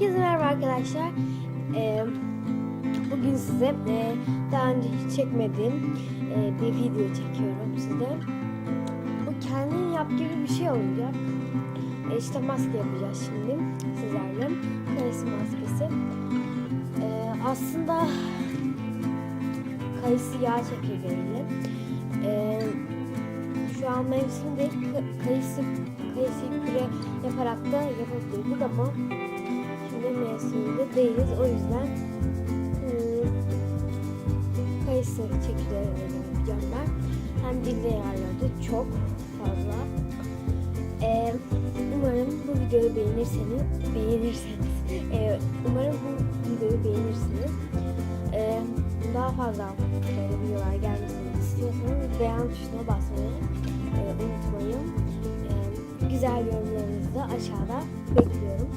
Herkese merhaba arkadaşlar. Ee, bugün size e, daha önce hiç çekmediğim e, bir video çekiyorum size. Bu kendin yap gibi bir şey olacak. E, işte maske yapacağız şimdi sizlerle. Kayısı maskesi. E, aslında kayısı yağ çekirdeğiyle. E, şu an mevsim değil. Ka- kayısı kayısıyı püre yaparak da yapabilirdik ama şimdi mevsiminde değiliz. O yüzden ıı, kayısı çekirdeğiyle yapacağım ben. Hem dilde yararları çok fazla. Ee, umarım bu videoyu beğenirseniz beğenirseniz ee, umarım bu videoyu beğenirsiniz. Ee, daha fazla böyle videolar gelmesini istiyorsanız beğen tuşuna basmayı e, unutmayın. Ee, güzel yorumlarınızı da aşağıda bekliyorum.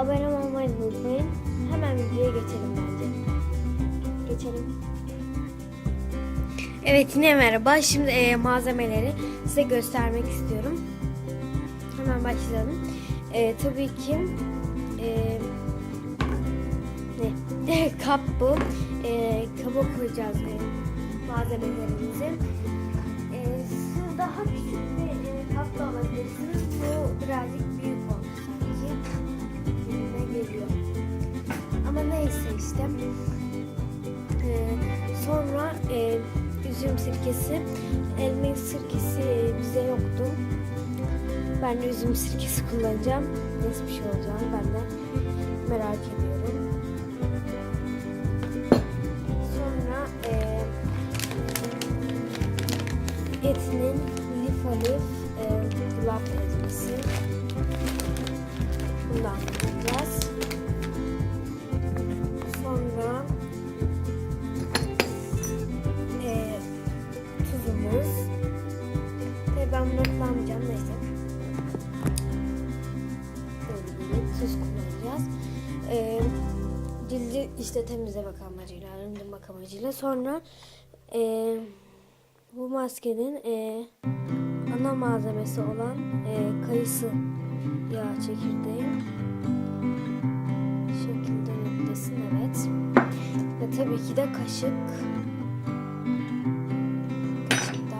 Abone olmayı unutmayın. Hemen videoya geçelim bence. Geçelim. Evet yine merhaba. Şimdi e, malzemeleri size göstermek istiyorum. Hemen başlayalım. E, tabii ki e, ne? kap bu. E, kaba koyacağız e, malzemelerimizi. E, daha küçük bir e, kap da alabilirsiniz. Neyse işte. E, sonra e, üzüm sirkesi. Elma sirkesi e, bize yoktu. Ben de üzüm sirkesi kullanacağım. Nasıl bir şey olacağını ben de merak ediyorum. Sonra e, etinin Tuz kullanacağız. E, cildi işte temizlemek amacıyla, arındırmak amacıyla. Sonra e, bu maskenin e, ana malzemesi olan e, kayısı yağ çekirdeği. Şekilde netlesin evet. Ve tabii ki de kaşık. Kaşık da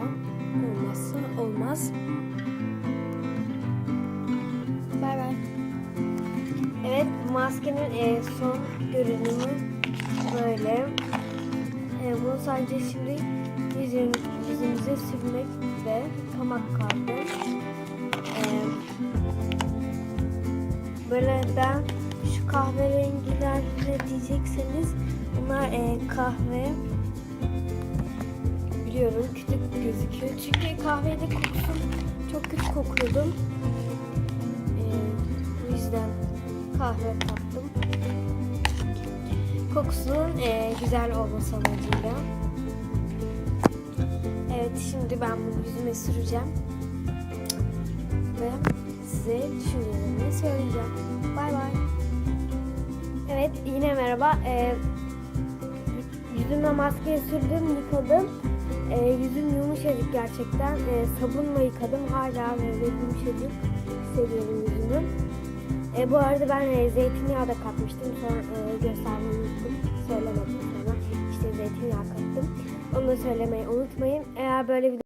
olmazsa olmaz. Maskenin e, son görünümü böyle. E, bunu sadece şimdi yüzün, yüzümüze sürmek ve yıkamak kaldı. E, böyle ben şu kahverengiler ne diyecekseniz bunlar e, kahve biliyorum küçük gözüküyor. Çünkü kahvede kokusu çok kötü kokuyordu. E, bu yüzden kahve kattım. Kokusunun e, güzel olması amacıyla. Evet şimdi ben bunu yüzüme süreceğim. Ve size düşüncelerimi söyleyeceğim. Bay bay. Evet yine merhaba. E, yüzüme maske sürdüm, yıkadım. E, yüzüm yumuşacık gerçekten. E, sabunla yıkadım. Hala böyle yumuşacık hissediyorum yüzümü. E, bu arada ben e, zeytinyağı da katmıştım. Sonra e, göstermeyi unuttum. Söylemedim sonra. İşte zeytinyağı kattım. Onu da söylemeyi unutmayın. Eğer böyle video